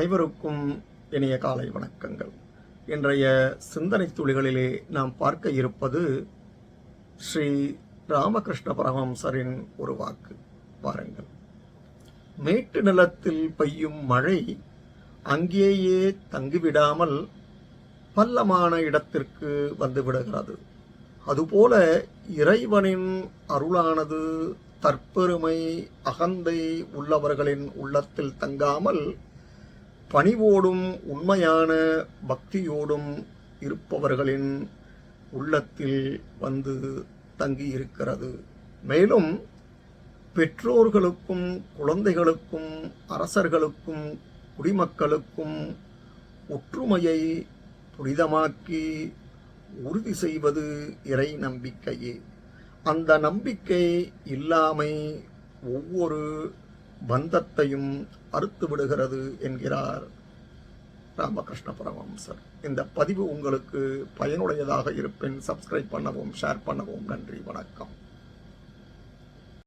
அனைவருக்கும் இனிய காலை வணக்கங்கள். இன்றைய சிந்தனை துளிகளிலே நாம் பார்க்க இருப்பது ஸ்ரீ ராமகிருஷ்ண பரமஹம்சரின் ஒரு வாக்கு. பாருங்கள். மேட்டு நிலத்தில் பெய்யும் மழை அங்கேயே தங்கிவிடாமல் பல்லமான இடத்திற்கு வந்து விடுகிறது. அதுபோல இறைவனின் அருளானது தற்பெருமை அகந்தை உள்ளவர்களின் உள்ளத்தில் தங்காமல் பணிவோடும் உண்மையான பக்தியோடும் இருப்பவர்களின் உள்ளத்தில் வந்து தங்கி இருக்கிறது மேலும் பெற்றோர்களுக்கும் குழந்தைகளுக்கும் அரசர்களுக்கும் குடிமக்களுக்கும் ஒற்றுமையை புனிதமாக்கி உறுதி செய்வது இறை நம்பிக்கையே. அந்த நம்பிக்கை இல்லாமை ஒவ்வொரு பந்தத்தையும் அறுத்து விடுகிறது என்கிறார் ராமகிருஷ்ண பரமஹம்சர். இந்த பதிவு உங்களுக்கு பயனுடையதாக இருப்பின் சப்ஸ்கிரைப் பண்ணவும் ஷேர் பண்ணவும் நன்றி வணக்கம்.